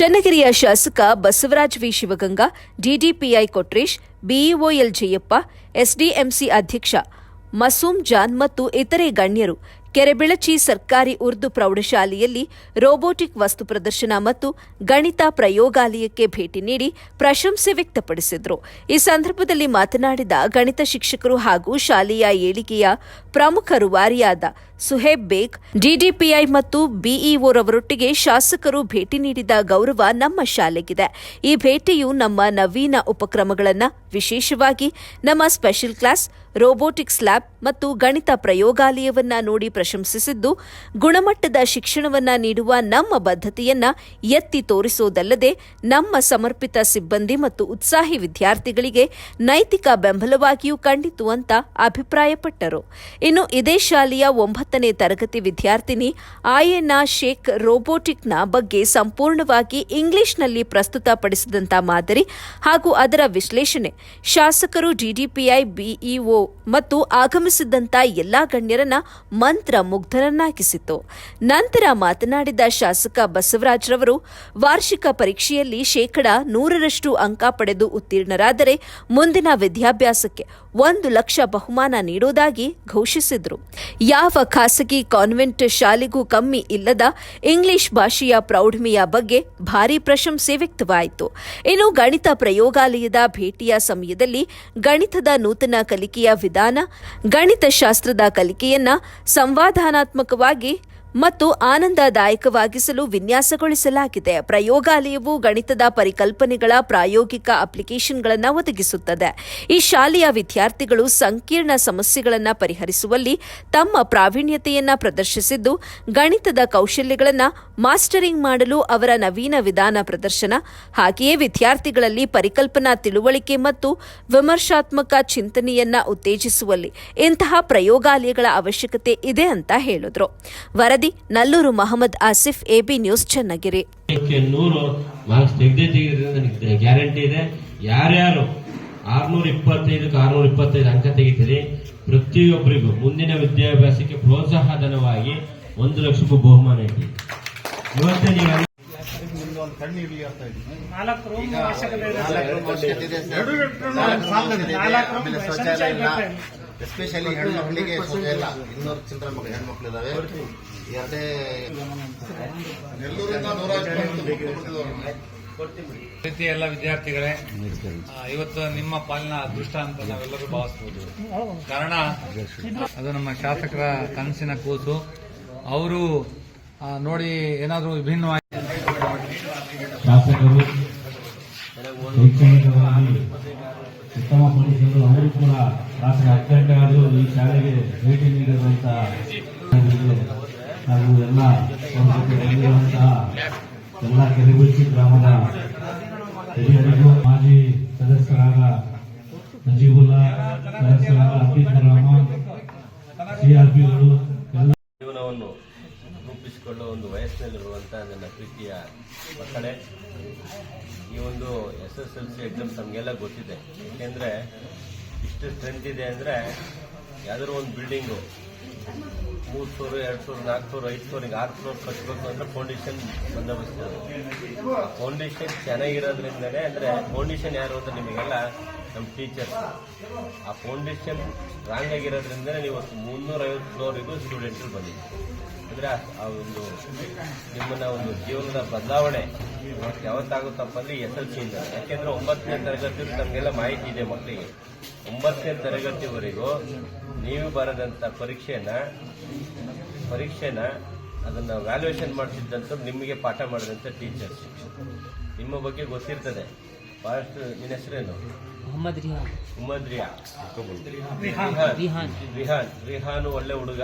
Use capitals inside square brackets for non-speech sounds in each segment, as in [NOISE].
ಚನ್ನಗಿರಿಯ ಶಾಸಕ Basavaraj V. Shivaganga, DDPI Kotresh BEO L Jayappa, SDMC ಅಧ್ಯಕ್ಷ Masoom John ಮತ್ತು ಇತರೆ ಗಣ್ಯರು ಕೆರೆಬಿಳಚಿ ಸರ್ಕಾರಿ ಉರ್ದು ಪ್ರೌಢಶಾಲೆಯಲ್ಲಿ ರೋಬೋಟಿಕ್ ವಸ್ತು ಪ್ರದರ್ಶನ ಮತ್ತು ಗಣಿತ ಪ್ರಯೋಗಾಲಯಕ್ಕೆ ಭೇಟಿ ನೀಡಿ ಪ್ರಶಂಸೆ ವ್ಯಕ್ತಪಡಿಸಿದರು. ಈ ಸಂದರ್ಭದಲ್ಲಿ ಮಾತನಾಡಿದ ಗಣಿತ ಶಿಕ್ಷಕರು ಹಾಗೂ ಶಾಲೆಯ ಏಳಿಗೆಯ ಪ್ರಮುಖ ರೂವಾರಿಯಾದ ಸುಹೇಬ್ ಬೇಗ್, ಡಿಡಿಪಿಐ ಮತ್ತು ಬಿಇಒರವರೊಟ್ಟಿಗೆ ಶಾಸಕರು ಭೇಟಿ ನೀಡಿದ ಗೌರವ ನಮ್ಮ ಶಾಲೆಗಿದೆ. ಈ ಭೇಟಿಯು ನಮ್ಮ ನವೀನ ಉಪಕ್ರಮಗಳನ್ನು ವಿಶೇಷವಾಗಿ ನಮ್ಮ ಸ್ಪೆಷಲ್ ಕ್ಲಾಸ್, ರೋಬೋಟಿಕ್ಸ್ ಲ್ಯಾಬ್ ಮತ್ತು ಗಣಿತ ಪ್ರಯೋಗಾಲಯವನ್ನ ನೋಡಿ ಪ್ರಶಂಸಿಸಿದ್ದು, ಗುಣಮಟ್ಟದ ಶಿಕ್ಷಣವನ್ನ ನೀಡುವ ನಮ್ಮ ಬದ್ಧತೆಯನ್ನ ಎತ್ತಿ ತೋರಿಸುವುದಲ್ಲದೆ ನಮ್ಮ ಸಮರ್ಪಿತ ಸಿಬ್ಬಂದಿ ಮತ್ತು ಉತ್ಸಾಹಿ ವಿದ್ಯಾರ್ಥಿಗಳಿಗೆ ನೈತಿಕ ಬೆಂಬಲವಾಗಿಯೂ ಕಂಡಿತು ಅಂತ ಅಭಿಪ್ರಾಯಪಟ್ಟರು. ಇನ್ನು ಇದೇ ಶಾಲೆಯ ಒಂಬತ್ತನೇ ತರಗತಿ ವಿದ್ಯಾರ್ಥಿನಿ ಆಯೆನಾ ಶೇಖ್ ರೋಬೋಟಿಕ್ನ ಬಗ್ಗೆ ಸಂಪೂರ್ಣವಾಗಿ ಇಂಗ್ಲಿಷ್ನಲ್ಲಿ ಪ್ರಸ್ತುತಪಡಿಸಿದಂಥ ಮಾದರಿ ಹಾಗೂ ಅದರ ವಿಶ್ಲೇಷಣೆ. ಶಾಸಕರು ಡಿಡಿಪಿಐ, ಬಿಇಒ ಮತ್ತು ಆಗಮಿಸಿದಂಥ ಎಲ್ಲಾ ಗಣ್ಯರನ್ನ ಮಂತ್ರ ಮುಗ್ಧರನ್ನಾಗಿಸಿತು ನಂತರ ಮಾತನಾಡಿದ ಶಾಸಕ ಬಸವರಾಜ್ರವರು, ವಾರ್ಷಿಕ ಪರೀಕ್ಷೆಯಲ್ಲಿ ಶೇಕಡ ನೂರರಷ್ಟು ಅಂಕ ಪಡೆದು ಉತ್ತೀರ್ಣರಾದರೆ ಮುಂದಿನ ವಿದ್ಯಾಭ್ಯಾಸಕ್ಕೆ ಒಂದು ಲಕ್ಷ ಬಹುಮಾನ ನೀಡುವುದಾಗಿ ಘೋಷಿಸಿದರು. ಯಾವ ಖಾಸಗಿ ಕಾನ್ವೆಂಟ್ ಶಾಲೆಗೂ ಕಮ್ಮಿ ಇಲ್ಲದ ಇಂಗ್ಲಿಷ್ ಭಾಷೆಯ ಪ್ರೌಢಿಮೆಯ ಬಗ್ಗೆ ಭಾರಿ ಪ್ರಶಂಸೆ ವ್ಯಕ್ತವಾಯಿತು. ಇನ್ನು ಗಣಿತ ಪ್ರಯೋಗಾಲಯದ ಭೇಟಿಯ ಸಮಯದಲ್ಲಿ ಗಣಿತದ ನೂತನ ಕಲಿಕೆಯ ವಿಧಾನ, ಗಣಿತಶಾಸ್ತ್ರದ ಕಲಿಕೆಯನ್ನ ಸಂವಾದಾನಾತ್ಮಕವಾಗಿ ಮತ್ತು ಆನಂದದಾಯಕವಾಗಿಸಲು ವಿನ್ಯಾಸಗೊಳಿಸಲಾಗಿದೆ. ಪ್ರಯೋಗಾಲಯವು ಗಣಿತದ ಪರಿಕಲ್ಪನೆಗಳ ಪ್ರಾಯೋಗಿಕ ಅಪ್ಲಿಕೇಶನ್ಗಳನ್ನು ಒದಗಿಸುತ್ತದೆ. ಈ ಶಾಲೆಯ ವಿದ್ಯಾರ್ಥಿಗಳು ಸಂಕೀರ್ಣ ಸಮಸ್ಯೆಗಳನ್ನು ಪರಿಹರಿಸುವಲ್ಲಿ ತಮ್ಮ ಪ್ರಾವೀಣ್ಯತೆಯನ್ನು ಪ್ರದರ್ಶಿಸಿದ್ದು, ಗಣಿತದ ಕೌಶಲ್ಯಗಳನ್ನು ಮಾಸ್ಟರಿಂಗ್ ಮಾಡಲು ಅವರ ನವೀನ ವಿಧಾನ ಪ್ರದರ್ಶನ, ಹಾಗೆಯೇ ವಿದ್ಯಾರ್ಥಿಗಳಲ್ಲಿ ಪರಿಕಲ್ಪನಾ ತಿಳುವಳಿಕೆ ಮತ್ತು ವಿಮರ್ಶಾತ್ಮಕ ಚಿಂತನೆಯನ್ನ ಉತ್ತೇಜಿಸುವಲ್ಲಿ ಇಂತಹ ಪ್ರಯೋಗಾಲಯಗಳ ಅವಶ್ಯಕತೆ ಇದೆ ಅಂತ ಹೇಳಿದ್ರು. ವರದಿ ನಲ್ಲೂರು ಮಹಮ್ಮದ್ ಆಸಿಫ್ ಎಬಿ ನ್ಯೂಸ್ ಚನ್ನಗಿರಿ. ನೂರು ಮಾರ್ಕ್ಸ್ ತೆಗೆದೇ ತೆಗೆದ್ರಿಂದ ನನಗೆ ಗ್ಯಾರಂಟಿ ಇದೆ. ಯಾರ್ಯಾರು ಆರ್ನೂರ ಇಪ್ಪತ್ತೈದಕ್ಕೆ ಆರ್ನೂರ ಇಪ್ಪತ್ತೈದು ಅಂಕ ತೆಗಿತೀರಿ ಪ್ರತಿಯೊಬ್ಬರಿಗೂ ಮುಂದಿನ ವಿದ್ಯಾಭ್ಯಾಸಕ್ಕೆ ಪ್ರೋತ್ಸಾಹ ಧನವಾಗಿ ಒಂದು ಲಕ್ಷಕ್ಕೂ ಬಹುಮಾನ ಇದೆ ಇವತ್ತೇ ನೀವು ನಾಲ್ಕು ಎಸ್ಪೆಷಲಿ ಹೆಣ್ಣು ಮಕ್ಕಳಿಗೆ ಇಲ್ಲ. ಇನ್ನೂರು ಚಿಲ್ಡ್ರನ್ ಮಕ್ಕಳು ಹೆಣ್ಮಕ್ಳು ಇದಾವೆ ಎರಡೇ ಎಲ್ಲೂರಿಂದ ನೂರ ಪ್ರೀತಿ ಎಲ್ಲ ವಿದ್ಯಾರ್ಥಿಗಳೇ ಇವತ್ತು ನಿಮ್ಮ ಪಾಲಿನ ಅದೃಷ್ಟ ಅಂತ ನಾವೆಲ್ಲರೂ ಭಾವಿಸಬಹುದು ಕಾರಣ ಅದು ನಮ್ಮ ಶಾಸಕರ ಕನಸಿನ ಕೂಸು. ಅವರು ನೋಡಿ ಏನಾದರೂ ವಿಭಿನ್ನವಾಗಿ ಶಾಸಕರು ಉತ್ತಮ ಪೊಲೀಸರು ಅವರು ಕೂಡ ರಾತ್ರಿ ಹತ್ತು ಈ ಶಾಲೆಗೆ ಭೇಟಿ ನೀಡಿರುವಂತಹ ಹಾಗೂ ಎಲ್ಲ ಬಂದಿರುವಂತಹ ಎಲ್ಲ ಕೆರೆಗುಚ್ಚಿ ಗ್ರಾಮದ ಹಿರಿಯರಿಗೂ ಮಾಜಿ ಸದಸ್ಯರಾದ ನಜೀಬುಲ್ಲಾ, ಸದಸ್ಯರಾದ ಅತೀತ್ ರಹಮಾನ್ ಸಿಆರ್ಪಿಗಳು, ಎಲ್ಲ ಜೀವನವನ್ನು ರೂಪಿಸಿಕೊಳ್ಳುವ ಒಂದು ವಯಸ್ಸಿನಲ್ಲಿರುವಂತಹ ನನ್ನ ಪ್ರೀತಿಯ ಮಕ್ಕಳೇ ಈ ಒಂದು S S L C exams ನಮಗೆಲ್ಲ ಗೊತ್ತಿದೆ. ಏಕೆಂದರೆ ಇಷ್ಟು ಸ್ಟ್ರೆಂತ್ ಇದೆ ಅಂದರೆ ಯಾವ್ದಾದ್ರು ಒಂದು ಬಿಲ್ಡಿಂಗು ಮೂರು ಫ್ಲೋರ್ ಎರಡು ಫ್ಲೋರ್ ನಾಲ್ಕು ಫ್ಲೋರ್ ಐದು ಫ್ಲೋರ್ ಆರು ಫ್ಲೋರ್ ಕಟ್ಟಬೇಕು ಅಂದ್ರೆ ಫೌಂಡೇಶನ್ ಬಂದೋಬಸ್ತ್ ಫೌಂಡೇಶನ್ ಚೆನ್ನಾಗಿರೋದ್ರಿಂದನೇ ಅಂದರೆ ಫೌಂಡೇಶನ್ ಯಾರು ಅಂತ ನಿಮಗೆಲ್ಲ ನಮ್ಮ ಟೀಚರ್ಸ್ ಆ ಫೌಂಡೇಶನ್ ರಾಂಗ್ ಆಗಿರೋದ್ರಿಂದ ನೀವು ಮುನ್ನೂರೈವತ್ತು ಫ್ಲೋರಿಗೂ ಸ್ಟೂಡೆಂಟ್ಗಳು ಬಂದಿದ್ದೀವಿ ಅಂದರೆ ಆ ಒಂದು ನಿಮ್ಮನ್ನ ಒಂದು ಜೀವನದ ಬದಲಾವಣೆ ಇವತ್ತು ಯಾವತ್ತಾಗುತ್ತಪ್ಪ ಅಂದರೆ ಎಸ್ ಎಲ್ ಇಂದ. ಯಾಕೆಂದ್ರೆ ಒಂಬತ್ತನೇ ತರಗತಿ ನಮಗೆಲ್ಲ ಮಾಹಿತಿ ಇದೆ ಮಕ್ಕಳಿಗೆ. ಒಂಬತ್ತನೇ ತರಗತಿವರೆಗೂ ನೀವು ಬರೆದಂಥ ಪರೀಕ್ಷೆನ ಪರೀಕ್ಷೆನ ಅದನ್ನ ವ್ಯಾಲ್ಯೂಯೇಷನ್ ಮಾಡ್ತಿದ್ದಂಥ ನಿಮಗೆ ಪಾಠ ಮಾಡಿದಂಥ ಟೀಚರ್ಸ್ ನಿಮ್ಮ ಬಗ್ಗೆ ಗೊತ್ತಿರ್ತದೆ. ಬಹಳಷ್ಟು ನಿನ್ನ ಹೆಸರೇನು? ಮೊಹಮ್ಮದ್ ರಿಹಾನ್. ಮೊಹಮ್ಮದ್ ರಿಯಾ ರಿಹಾನ್. ರಿಹಾನ್. ಒಳ್ಳೆ ಹುಡುಗ.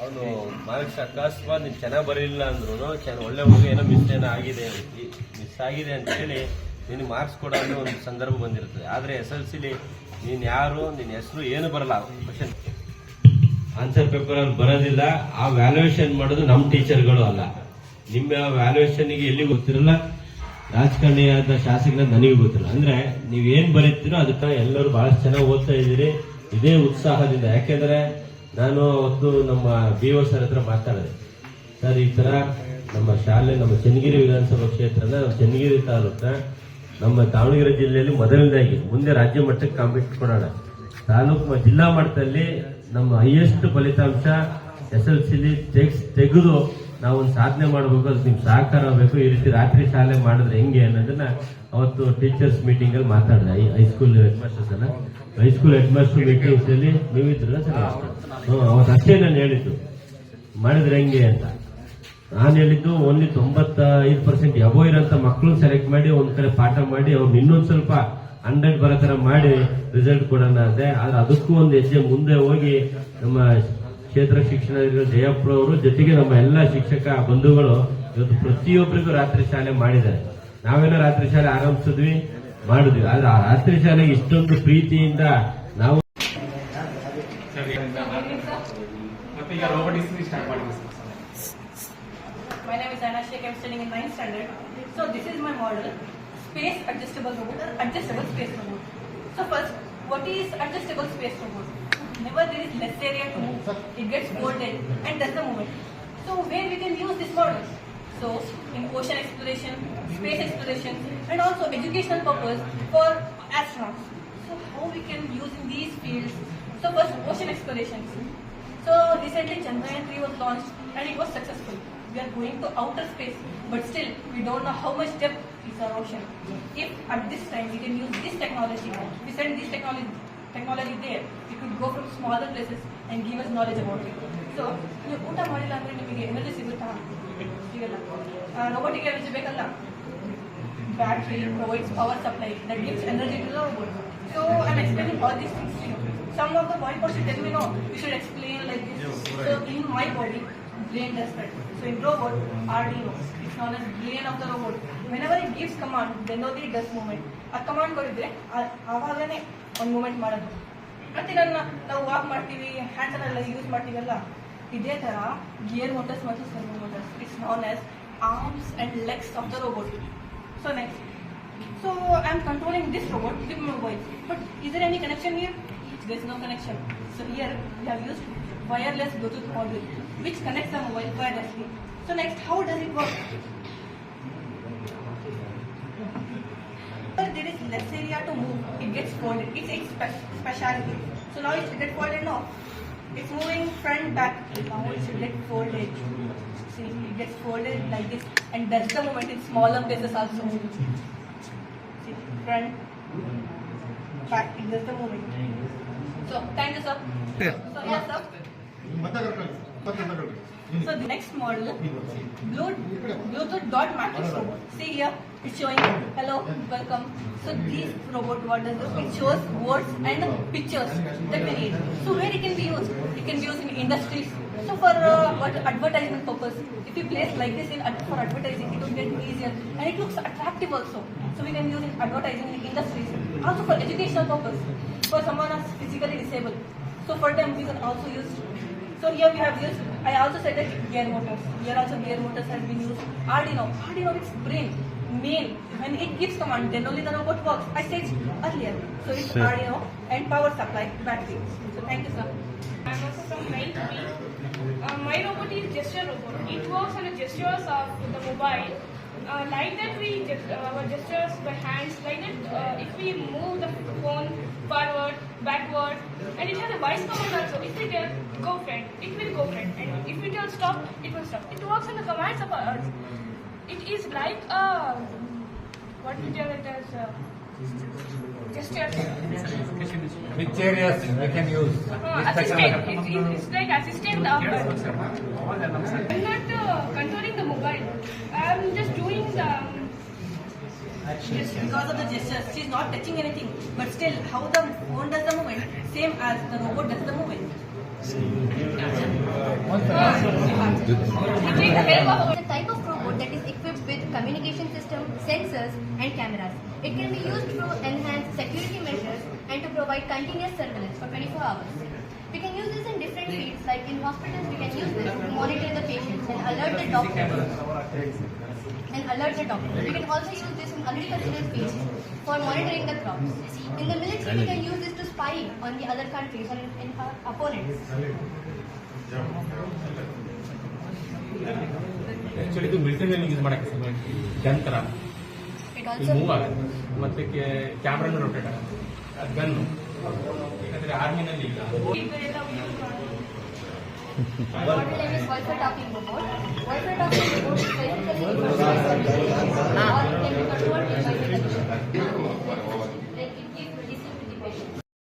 ಅವನು ಮಾರ್ಕ್ಸ್ ಅಕಸ್ಮಾತ್ ನೀನು ಚೆನ್ನಾಗಿ ಬರಲಿಲ್ಲ ಅಂದ್ರೂ ಚೆನ್ನಾಗಿ ಒಳ್ಳೆ ಹುಡುಗ ಏನೋ ಮಿಸ್ ಏನೋ ಆಗಿದೆ ಮಿಸ್ ಆಗಿದೆ ಅಂತ ಹೇಳಿ ನಿನಗೆ ಮಾರ್ಕ್ಸ್ ಕೊಡೋ ಒಂದು ಸಂದರ್ಭ ಬಂದಿರ್ತದೆ. ಆದರೆ ಎಸ್ ಎಲ್ ಸಿಲಿ ನೀನು ಯಾರು ನಿನ್ನ ಹೆಸರು ಏನು ಬರಲ್ಲ. ಕ್ವಶನ್ ಆನ್ಸರ್ ಪೇಪರ್ ಅಲ್ಲಿ ಬರೋದಿಲ್ಲ. ಆ ವ್ಯಾಲ್ಯೂಯೇಷನ್ ಮಾಡೋದು ನಮ್ಮ ಟೀಚರ್ಗಳು ಅಲ್ಲ. ನಿಮ್ಮ ವ್ಯಾಲ್ಯೂಯೇಷನ್ಗೆ ಎಲ್ಲಿ ಗೊತ್ತಿರಲ್ಲ? ರಾಜಕಾರಣಿಯಾದ ಶಾಸಕನ ನನಗೆ ಗೊತ್ತಿಲ್ಲ. ಅಂದ್ರೆ ನೀವೇನ್ ಬರೀತೀರೋ ಅದಕ್ಕೆ ಎಲ್ಲರೂ ಬಹಳ ಚೆನ್ನಾಗಿ ಓದ್ತಾ ಇದ್ದೀರಿ. ಇದೇ ಉತ್ಸಾಹದಿಂದ. ಯಾಕೆಂದ್ರೆ ನಾನು ಅವತ್ತು ನಮ್ಮ ಬಿ ಓ ಸರ್ ಹತ್ರ ಮಾತಾಡಿದೆ. ಸರ್, ಈ ತರ ನಮ್ಮ ಶಾಲೆ, ನಮ್ಮ ಚನ್ನಗಿರಿ ವಿಧಾನಸಭಾ ಕ್ಷೇತ್ರದ ನಮ್ಮ ಚನ್ನಗಿರಿ ತಾಲೂಕ ನಮ್ಮ ದಾವಣಗೆರೆ ಜಿಲ್ಲೆಯಲ್ಲಿ ಮೊದಲನೇದಾಗಿ ಮುಂದೆ ರಾಜ್ಯ ಮಟ್ಟಕ್ಕೆ ಕಾಂಪಿಟ್ ಕೊಡೋಣ. ತಾಲೂಕು ಜಿಲ್ಲಾ ಮಟ್ಟದಲ್ಲಿ ನಮ್ಮ ಹೈಯೆಸ್ಟ್ ಫಲಿತಾಂಶ ಎಸ್ ಎಲ್ ಸಿಲಿ ತೆಗೆದು ನಾವು ಒಂದು ಸಾಧನೆ ಮಾಡಬೇಕು ಅದು ನಿಮ್ ಸಹಕಾರ ಬೇಕು. ಈ ರೀತಿ ರಾತ್ರಿ ಶಾಲೆ ಮಾಡಿದ್ರೆ ಹೆಂಗೆ ಅನ್ನೋದನ್ನ ಅವತ್ತು ಟೀಚರ್ಸ್ ಮೀಟಿಂಗ್ ಅಲ್ಲಿ ಮಾತಾಡಿದೆ. ಹೈಸ್ಕೂಲ್ ಹೆಡ್ ಮಾಸ್ಟರ್ಸ್ ಅಲ್ಲ. High school head master meetings ಅಲ್ಲಿ ನೀವಿದ್ರಲ್ಲ ಸರ್ ಅವತ್ತು ಅಷ್ಟೇ ನಾನು ಹೇಳಿದ್ದು. ಮಾಡಿದ್ರೆ ಹೆಂಗೆ ಅಂತ. ನಾನು ಹೇಳಿದ್ದು ಓನ್ಲಿ ತೊಂಬತ್ತ ಐದು ಪರ್ಸೆಂಟ್ ಯಬೋ ಇರೋಂಥ ಮಕ್ಕಳು ಸೆಲೆಕ್ಟ್ ಮಾಡಿ ಒಂದ್ ಕಡೆ ಪಾಠ ಮಾಡಿ ಅವ್ರು ಇನ್ನೊಂದು ಸ್ವಲ್ಪ ಹಂಡ್ರೆಡ್ ಬರೋ ಥರ ಮಾಡಿ ರಿಸಲ್ಟ್ ಕೊಡೋಣ ಅಂದೆ. ಆದ್ರೆ ಅದಕ್ಕೂ ಒಂದು ಹೆಜ್ಜೆ ಮುಂದೆ ಹೋಗಿ ನಮ್ಮ ಕ್ಷೇತ್ರ ಶಿಕ್ಷಣ ಜಯಪ್ಪ ಅವರು ಜೊತೆಗೆ ನಮ್ಮ ಎಲ್ಲ ಶಿಕ್ಷಕ ಬಂಧುಗಳು ಇವತ್ತು ಪ್ರತಿಯೊಬ್ಬರಿಗೂ ರಾತ್ರಿ ಶಾಲೆ ಮಾಡಿದ್ದಾರೆ. ನಾವೆಲ್ಲ ರಾತ್ರಿ ಶಾಲೆ ಆರಂಭಿಸಿದ್ವಿ ಮಾಡಿದ್ವಿ. ಆದ್ರೆ ಆ ರಾತ್ರಿ ಶಾಲೆ ಇಷ್ಟೊಂದು ಪ್ರೀತಿಯಿಂದ ನಾವು Space adjustable robot or adjustable space robot. So first, what is adjustable space robot? Whenever there is less area to move, it gets folded and does the movement. So where we can use this model? So in ocean exploration, space exploration, and also educational purpose for astronauts. So how we can use in these fields? So first, ocean exploration. So recently Chandrayaan 3 was launched and it was successful. We are going to outer space, but still we don't know how much depth is our ocean. If at this time we can use this technology, we send this technology technology there, it could go from smaller places and give us knowledge about it. So ನೀವು ಊಟ ಮಾಡಿಲ್ಲ ಅಂದ್ರೆ ನಿಮಗೆ energy ಸಿಗುತ್ತಾ ಸಿಗಲ್ಲ robotic energy ಬೇಕಲ್ಲ battery provides power supply that gives energy to the robot. So I'm explaining all these things to you. Some of the body parts you tell me no, you should explain like this. So in my body, brain does that. So in robot, RDO, it's known as brain of the robot. Whenever it gives command, then only it does movement. A command ಕೊಡಿದ್ರೆ ಆವಾಗನೇ ಒಂದು movement ಮಾಡೋದು ಮತ್ತೆ ನನ್ನ ನಾವು walk ಮಾಡ್ತೀವಿ hands ಎಲ್ಲ use ಮಾಡ್ತೀವಲ್ಲ ಇದೇ ತರ ಗಿಯರ್ ಮೋಟರ್ಸ್ ಮತ್ತು servo motors it's known as arms and legs of the robot So next. So I'm controlling this robot with my voice. But is there any connection here? There's no connection. So here we have used wireless Bluetooth module which connects the mobile wirelessly. So next, how does it work? Less area to move. It gets folded. It's its spe- speciality. So now it should get folded now. It's moving front back. Now it should get folded. See, it gets folded like this and does the moment in smaller places also. See, front, back, it does the movement. So, thank you, sir. So, yes, sir. So, the next model, Bluetooth, Bluetooth dot matrix robot. See here, it's showing hello, welcome. So, this robot, what does it? It shows words and pictures that we need. So, where it can be used? It can be used in industries. So, for uh, what advertisement purpose, if you place like this in ad- for advertising, it will get easier and it looks attractive also. So, we can use in advertising in industries. Also, for educational purpose, for someone who's physically disabled. So, for them, we can also use so here we have used, I also said that gear motors. Here also gear motors has been used. Arduino, Arduino its brain, main. When it gives command, then only the robot works. I said earlier. So it's Arduino and power supply, battery. So thank you sir. I'm also from 9th B. Uh, my robot is gesture robot. It works on the gestures of the mobile. Uh, like that, we just, uh, our gestures by hands. Like that, uh, if we move the phone forward, backward, and it has a voice command also. If we tell go friend, it will go friend, and if we tell stop, it will stop. It works on the commands of ours. It is like a what we tell it as uh, gestures. Which areas we can use? Uh, assistant. technology? It's, it's, it's like assistant of I'm not uh, controlling the mobile. I'm just doing the. um, Just because of the gestures, she's not touching anything. But still, how the phone does the movement, same as the robot does the movement. I take the help of It's a type of robot that is equipped with communication system, sensors, and cameras. It can be used to enhance security measures and to provide continuous surveillance for 24 hours. We can use this in different fields, like in hospitals, we can use this to monitor the patients and alert the doctors. And alert the doctor. We can also use this in agricultural fields for monitoring the crops. In the military, we can use this to spy on the other countries and in uh, opponents. Actually ಇದು military use ಮಾಡಕ್ಕೆ ಯಂತ್ರ move ಆಗುತ್ತೆ. ಮತ್ತೆ ಕ್ಯಾಮ್ರಾನು rotate ಆಗುತ್ತೆ. ಅದು gun ಯಾಕಂದ್ರೆ ಆರ್ಮಿನಲ್ಲಿ ಇಲ್ಲ. Thank. [LAUGHS] [LAUGHS]